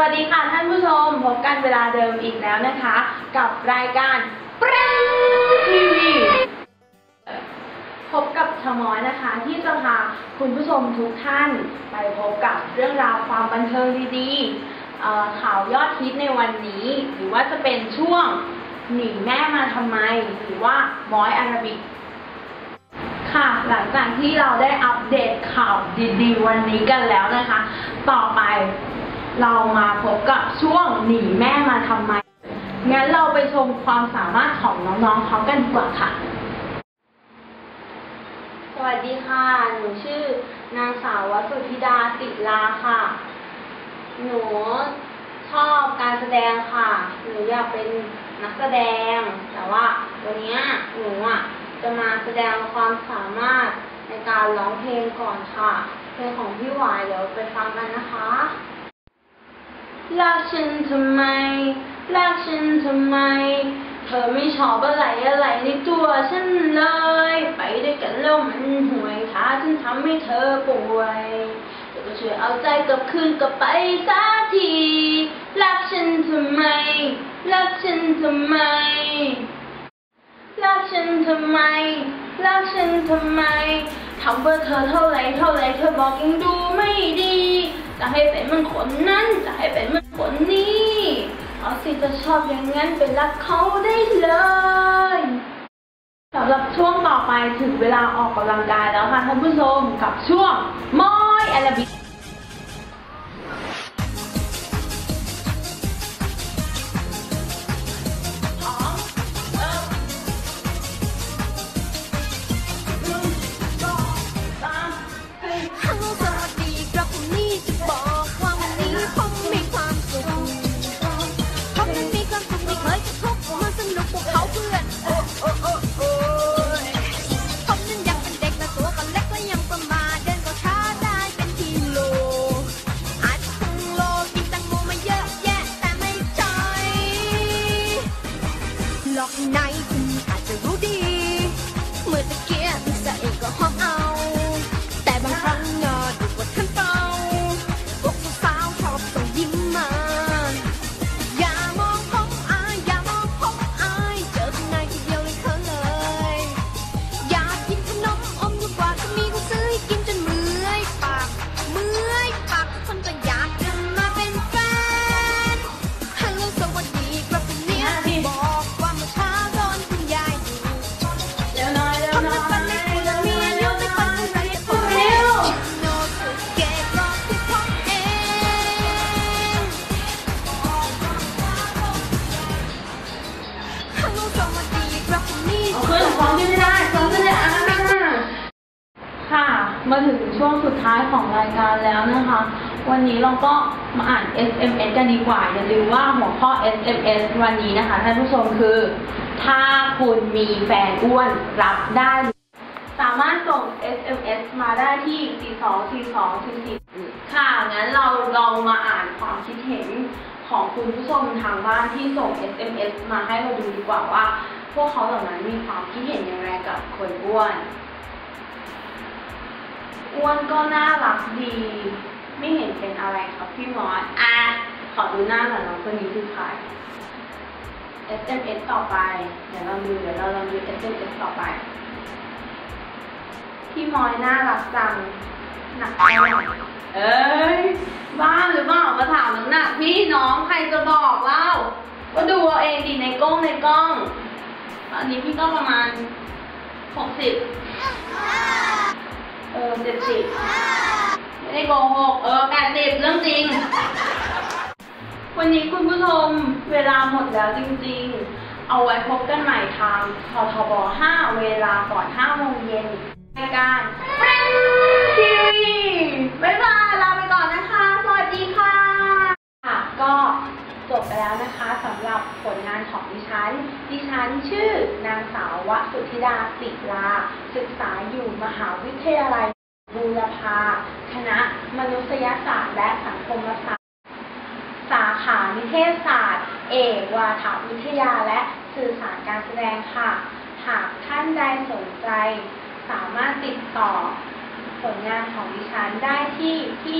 วัสดีค่ะท่านผู้ชมพบกันเวลาเดิมอีกแล้วนะคะ กับรายการเปรังทีวีพบกับชมอยนะคะ ที่จะพาคุณผู้ชมทุกท่าน ไปพบกับเรื่องราวความบันเทิงดีๆข่าวยอดฮิตในวันนี้ หรือว่าจะเป็นช่วงหนีแม่มาทำไม หรือว่ามอยอาราบิกค่ะหลังจากที่เราได้อัปเดตข่าวดีๆ วันนี้กันแล้วนะคะ ต่อไป เรามาพบกับช่วงหนีแม่มาทำไม งั้นเราไปชมความสามารถของน้องๆเขากันดีกว่าค่ะ สวัสดีค่ะ หนูชื่อนางสาววสุธิดาติลาค่ะ หนูชอบการแสดงค่ะ หนูอยากเป็นนักแสดง แต่ว่าวันนี้หนูอะจะมาแสดงความสามารถในการร้องเพลงก่อนค่ะ เพลงของพี่หวายเดี๋ยวไปฟังกันนะคะ รักฉันทำไม รักฉันทำไม เธอไม่ชอบอะไรอะไรในตัวฉันเลย ไปด้วยกันแล้วมันห่วยท้าฉันทำให้เธอป่วยเธอก็ช่วยเอาใจกลับคืนกลับไปสักที รักฉันทำไม รักฉันทำไม รักฉันทำไม รักฉันทำไมทำเพื่อเธอเท่าไรเท่าไรเธอบอกยังดูไม่ดี ให้เป็นมันคนนั้นจะให้เป็นมันคนนี้เอาสิจะชอบอย่างนั้นเป็นรักเขาได้เลยสำหรับช่วงต่อไปถึงเวลาออกกำลังกายแล้วค่ะท่านผู้ชมกับช่วงมอยแอลบิ หล มาถึงช่วงสุดท้ายของรายการแล้วนะคะ วันนี้เราก็มาอ่าน SMS กันดีกว่า อย่าลืมว่าหัวข้อ SMS วันนี้นะคะท่านผู้ชมคือ ถ้าคุณมีแฟนอ้วนรับได้ สามารถส่ง SMS มาได้ที่ 424244ค่ะ งั้นเราลองมาอ่านความคิดเห็นของคุณผู้ชมทางบ้านที่ส่ง SMS มาให้เราดูดีกว่าว่า พวกเขาเหล่านั้นมีความคิดเห็นอย่างไรกับคนอ้วน อ้วนก็น่ารักดี ไม่เห็นเป็นอะไรครับพี่มอสอะขอดูหน้าหน่อยน้องคนนี้คือใคร SMS ต่อไป เดี๋ยวเราดูเดี๋ยวเราลองดู SMS ต่อไป พี่มอยน่ารักจัง หนักไปหน่เอ้ย บ้าหรือเปล่ามาถามน้ำหนักพี่น้องใครจะบอกเล่า ก็ดูเอาเองดีในกล้องในกล้อง ตอนนี้พี่ก็ประมาณหกสิบ เออเจ็ดสิบไม่ได้โกหกเออแปดสิบเรื่องจริง วันนี้คุณผู้ชมเวลาหมดแล้วจริงๆ เอาไว้พบกันใหม่ทางททบ 5 เวลาก่อน5โมงเย็นรายการเฟรนทีวีบ๊ายบายลาไปก่อนนะคะ สวัสดีค่ะ ค่ะ ก็จบไปแล้วนะคะสำหรับผลงานของดิฉัน ดิ ฉันชื่อนางสาววสุธิดาติลา ศึกษาอยู่มหาวิทยาลัยบูรพา คณะมนุษยศาสตร์และสังคมศาสตร์ สาขานิเทศศาสตร์ เอกวาทวิทยาและสื่อสารการแสดงค่ะ หากท่านใดสนใจ สามารถติดต่อผลงานของดิฉันได้ที่ที่